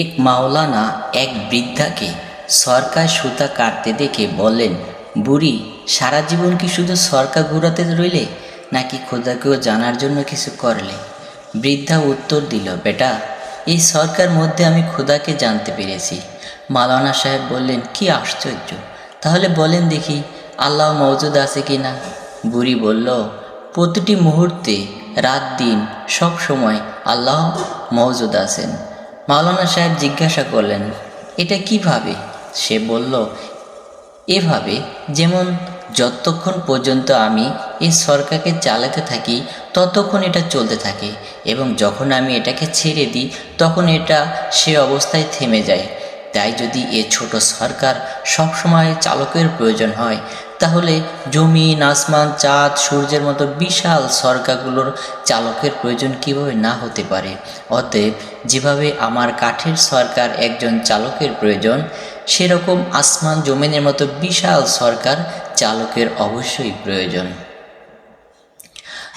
এক মাওলানা এক বৃদ্ধাকে সরকার সুতা কাটতে দেখে বললেন, বুড়ি, সারা জীবন কি শুধু সরকার ঘোরাতে রইলে, নাকি খোদাকেও জানার জন্য কিছু করলে? বৃদ্ধা উত্তর দিল, বেটা, এই সরকার মধ্যে আমি খোদাকে জানতে পেরেছি। মাওলানা সাহেব বললেন, কি আশ্চর্য! তাহলে বলেন দেখি, আল্লাহ মওজুদ আছে কি না বুড়ি বলল, প্রতিটি মুহূর্তে, রাত, দিন, সব সময় আল্লাহ মওজুদ আছেন। মাওলানা সাহেব জিজ্ঞাসা করলেন, এটা কীভাবে? সে বলল, এভাবে, যেমন যতক্ষণ পর্যন্ত আমি এই সরকারকে চালাতে থাকি, ততক্ষণ এটা চলতে থাকে এবং যখন আমি এটাকে ছেড়ে দিই, তখন এটা সে অবস্থায় থেমে যায়। তাই যদি এ ছোট সরকার সবসময় চালকের প্রয়োজন হয় তাহলে জমিন, আসমান, চাঁদ, সূর্যের মতো বিশাল সরকারগুলোর চালকের প্রয়োজন কীভাবে না হতে পারে? অতএব যেভাবে আমার কাঠের সরকার একজন চালকের প্রয়োজন, সেরকম আসমান জমিনের মতো বিশাল সরকার চালকের অবশ্যই প্রয়োজন।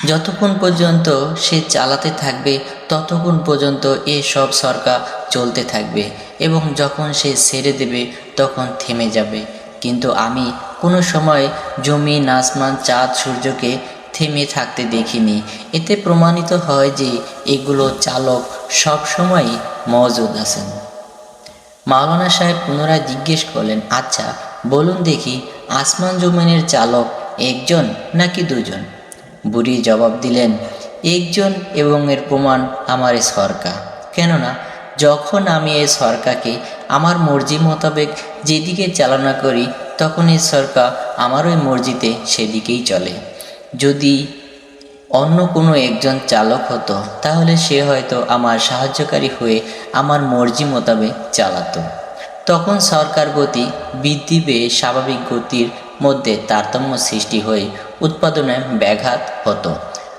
যতক্ষণ পর্যন্ত সে চালাতে থাকবে, ততক্ষণ পর্যন্ত এ সব সরকার চলতে থাকবে এবং যখন সে ছেড়ে দেবে, তখন থেমে যাবে। কিন্তু আমি কোনো সময় জমি আসমান চাঁদ, সূর্যকে থেমে থাকতে দেখিনি। এতে প্রমাণিত হয় যে এগুলো চালক সবসময়ই মজুদ আছেন। মাওলানা সাহেব পুনরায় জিজ্ঞেস করলেন আচ্ছা বলুন দেখি, আসমান জমিনের চালক একজন নাকি দুজন? বুড়ি জবাব দিলেন, একজন এবং এর প্রমাণ আমার সরকার। কেননা যখন আমি এই সরকারকে আমার মর্জি মোতাবেক যেদিকে চালনা করি, তখন এই সরকার আমার ওই মর্জিতে সেদিকেই চলে। যদি অন্য কোনো একজন চালক হতো, তাহলে সে হয়তো আমার সাহায্যকারী হয়ে আমার মর্জি মোতাবেক চালাতো। তখন সরকার গতি বৃদ্ধি পেয়ে স্বাভাবিক গতির মধ্যে তারতম্য সৃষ্টি হয়ে উৎপাদনে ব্যাঘাত হতো।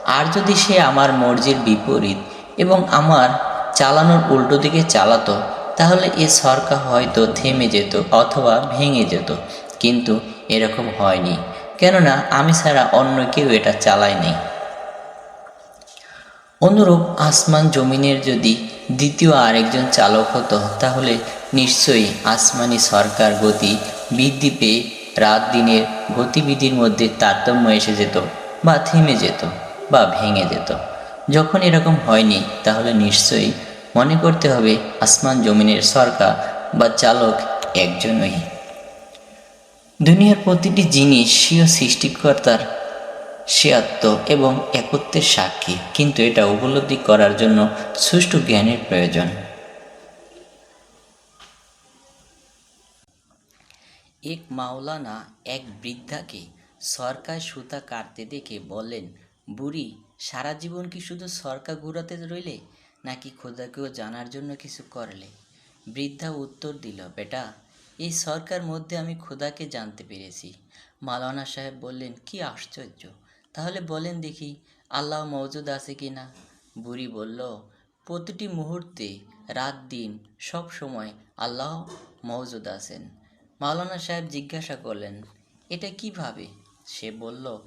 আর যদি সে আমার মর্জির বিপরীত এবং আমার চালানোর উল্টো দিকে চালাতো, তাহলে এ সরকার হয়তো থেমে যেত অথবা ভেঙে যেত, কিন্তু এরকম হয়নি। কেননা আমি ছাড়া অন্য কেউ এটা চালায়নি অনুরূপ আসমান জমিনের যদি দ্বিতীয় আরেকজন চালক হতো, তাহলে নিশ্চয়ই আসমানি সরকার গতি বৃদ্ধি পেয়ে রাত দিনের গতিবিধির মধ্যে তারতম্য এসে যেত বা থেমে যেত বা ভেঙে যেত। যখন এরকম হয়নি, তাহলে নিশ্চয়ই মনে করতে হবে আসমান জমিনের সরকার বা চালক একজনই। দুনিয়ার প্রতিটি জিনিস স্বীয় সৃষ্টিকর্তার স্বীয়ত্ব এবং একত্বের সাক্ষী, কিন্তু এটা উপলব্ধি করার জন্য সুষ্ঠু জ্ঞানের প্রয়োজন। এক মাওলানা এক বৃদ্ধাকে সরকার সুতা কাটতে দেখে বললেন, বুড়ি সারা জীবন কি শুধু সরকার ঘোরাতে রইলে, নাকি খোদাকেও জানার জন্য কিছু করলে? বৃদ্ধা উত্তর দিল, বেটা, এই সরকার মধ্যে আমি খোদাকে জানতে পেরেছি। মালানা সাহেব বললেন, কি আশ্চর্য! তাহলে বলেন দেখি, আল্লাহ মওজুদ আছে কি না? বুড়ি বলল, প্রতিটি মুহূর্তে, রাত, দিন, সব সময় আল্লাহ মওজুদ আছেন। মাওলানা সাহেব জিজ্ঞাসা করলেন, এটা কীভাবে? সে বলল,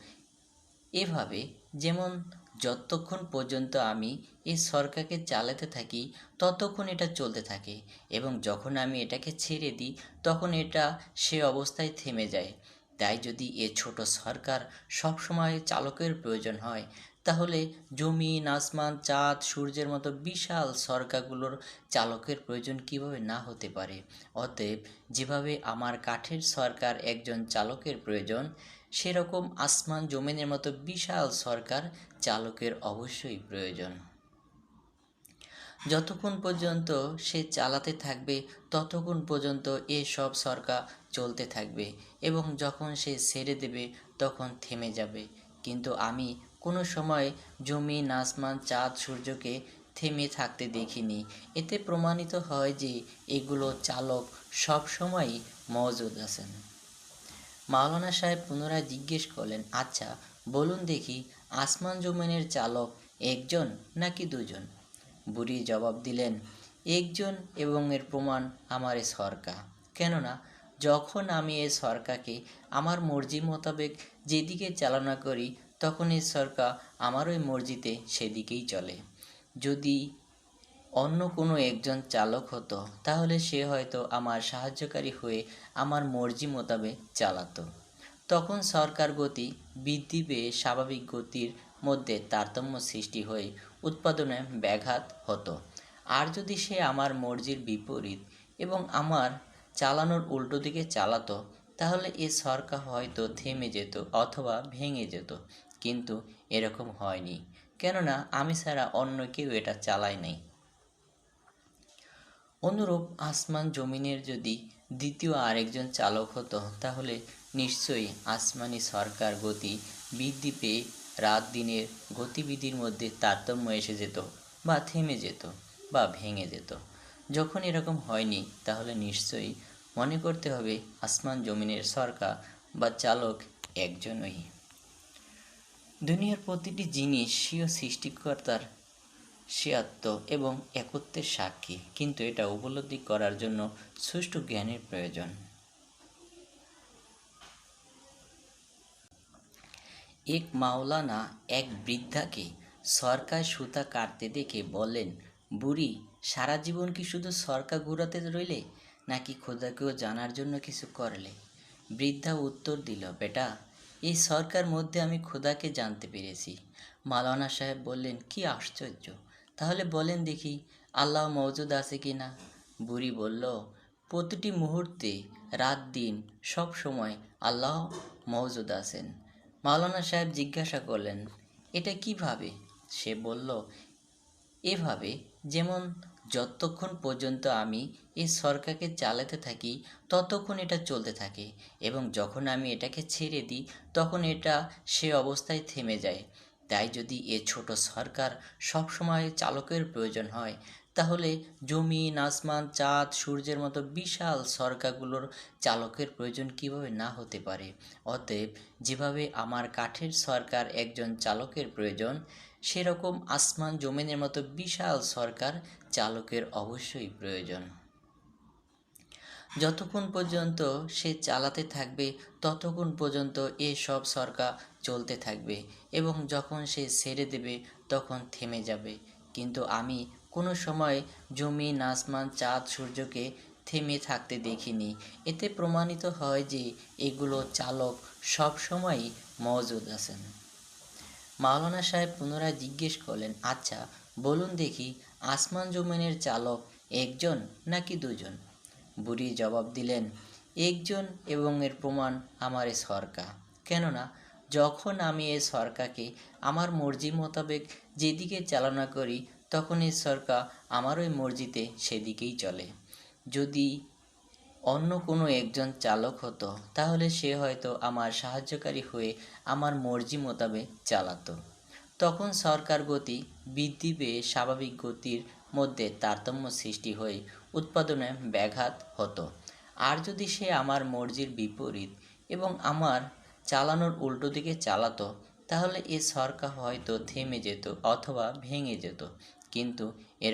এভাবে, যেমন যতক্ষণ পর্যন্ত আমি এই সরকারকে চালাতে থাকি, ততক্ষণ এটা চলতে থাকে এবং যখন আমি এটাকে ছেড়ে দিই, তখন এটা সে অবস্থায় থেমে যায়। তাই যদি এ ছোট সরকার সবসময় চালকের প্রয়োজন হয়, তাহলে জমিন, আসমান, চাঁদ, সূর্যের মতো বিশাল সরকারগুলোর চালকের প্রয়োজন কীভাবে না হতে পারে? অতএব, যেভাবে আমার কাঠের সরকার একজন চালকের প্রয়োজন সেরকম আসমান জমিনের মতো বিশাল সরকার চালকের অবশ্যই প্রয়োজন। যতক্ষণ পর্যন্ত সে চালাতে থাকবে, ততক্ষণ পর্যন্ত এ সব সরকার চলতে থাকবে এবং যখন সে ছেড়ে দেবে, তখন থেমে যাবে। কিন্তু আমি কোনো সময় জমি, আসমান, চাঁদ, সূর্যকে থেমে থাকতে দেখিনি। এতে প্রমাণিত হয় যে এগুলো চালক সব সময়ই মজুদ আছেন। মাওলানা সাহেব পুনরায় জিজ্ঞেস করলেন আচ্ছা বলুন দেখি আসমান জমিনের চালক একজন নাকি দুজন? বুড়ি জবাব দিলেন, একজন এবং এর প্রমাণ আমার এ সরকার কেননা, যখন আমি এই সরকারকে আমার মর্জি মোতাবেক যেদিকে চালনা করি, তখন এই সরকার আমার ওই মর্জিতে সেদিকেই চলে। যদি অন্য কোনো একজন চালক হতো, তাহলে সে হয়তো আমার সাহায্যকারী হয়ে আমার মর্জি মোতাবেক চালাতো। তখন সরকার গতি বৃদ্ধি পেয়ে স্বাভাবিক গতির মধ্যে তারতম্য সৃষ্টি হয়ে উৎপাদনে ব্যাঘাত হতো। আর যদি সে আমার মর্জির বিপরীত এবং আমার চালানোর উল্টো দিকে চালাতো, তাহলে এ সরকার হয়তো থেমে যেত অথবা ভেঙে যেত। কিন্তু এরকম হয়নি। কেননা আমি ছাড়া অন্য কেউ এটা চালায় নাই। অনুরূপ আসমান জমিনের যদি দ্বিতীয় আরেকজন চালক হতো, তাহলে নিশ্চয়ই আসমানি সরকার গতি বৃদ্ধি পেয়ে রাত দিনের গতিবিধির মধ্যে তারতম্য এসে যেত বা থেমে যেত বা ভেঙে যেত। যখন এরকম হয়নি, তাহলে নিশ্চয়ই মনে করতে হবে আসমান জমিনের সরকার বা চালক একজনই। দুনিয়ার প্রতিটি জিনিস স্বীয় সৃষ্টিকর্তার স্বীয়ত্ব এবং একত্বের সাক্ষী। কিন্তু এটা উপলব্ধি করার জন্য সুষ্ঠু জ্ঞানের প্রয়োজন। এক মাওলানা এক বৃদ্ধাকে সরকার সুতা কাটতে দেখে বললেন, বুড়ি, সারা জীবন কি শুধু সরকার ঘুরাতে রইলে, নাকি খোদাকেও জানার জন্য কিছু করলে? বৃদ্ধা উত্তর দিল, বেটা, এই সরকার মধ্যে আমি খোদাকে জানতে পেরেছি। মালানা সাহেব বললেন, কি আশ্চর্য! তাহলে বলেন দেখি, আল্লাহ মওজুদ আছে কি না? বুড়ি বলল, প্রতিটি মুহূর্তে, রাত, দিন, সব সময় আল্লাহ মওজুদ আছেন। মাওলানা সাহেব জিজ্ঞাসা করলেন, এটা কীভাবে? সে বলল, এভাবে, যেমন যতক্ষণ পর্যন্ত আমি এই সরকারকে চালাতে থাকি, ততক্ষণ এটা চলতে থাকে এবং যখন আমি এটাকে ছেড়ে দিই, তখন এটা সে অবস্থায় থেমে যায়। তাই যদি এ ছোট সরকার সবসময় চালকের প্রয়োজন হয়, তাহলে জমিন আসমান চাঁদ, সূর্যের মতো বিশাল সরকারগুলোর চালকের প্রয়োজন কীভাবে না হতে পারে? অতএব যেভাবে আমার কাঠের সরকার একজন চালকের প্রয়োজন, সেরকম আসমান জমিনের মতো বিশাল সরকার চালকের অবশ্যই প্রয়োজন। যতক্ষণ পর্যন্ত সে চালাতে থাকবে, ততক্ষণ পর্যন্ত এ সব সরকার চলতে থাকবে এবং যখন সে ছেড়ে দেবে, তখন থেমে যাবে। কিন্তু আমি কোনো সময় জমিন আসমান চাঁদ, সূর্যকে থেমে থাকতে দেখিনি। এতে প্রমাণিত হয় যে এগুলো চালক সব সময়ই মজুদ আছেন। মাওলানা সাহেব পুনরায় জিজ্ঞেস করলেন আচ্ছা বলুন দেখি, আসমান জমিনের চালক একজন নাকি দুজন? বুড়ি জবাব দিলেন, একজন এবং এর প্রমাণ আমার এ সরকার কেননা, যখন আমি এ সরকারকে আমার মর্জি মোতাবেক যেদিকে চালনা করি, তখন এ সরকার আমার ওই মর্জিতে সেদিকেই চলে। যদি অন্য কোনো একজন চালক হতো, তাহলে সে হয়তো আমার সাহায্যকারী হয়ে আমার মর্জি মোতাবেক চালাতো। তখন সরকার গতি বৃদ্ধি পেয়ে স্বাভাবিক গতির মধ্যে তারতম্য সৃষ্টি হয়ে উৎপাদনে ব্যাঘাত হতো। আর যদি সে আমার মর্জির বিপরীত এবং আমার চালানোর উল্টো দিকে চালাতো, তাহলে এ সরকার হয়তো থেমে যেত অথবা ভেঙে যেত। কিন্তু এর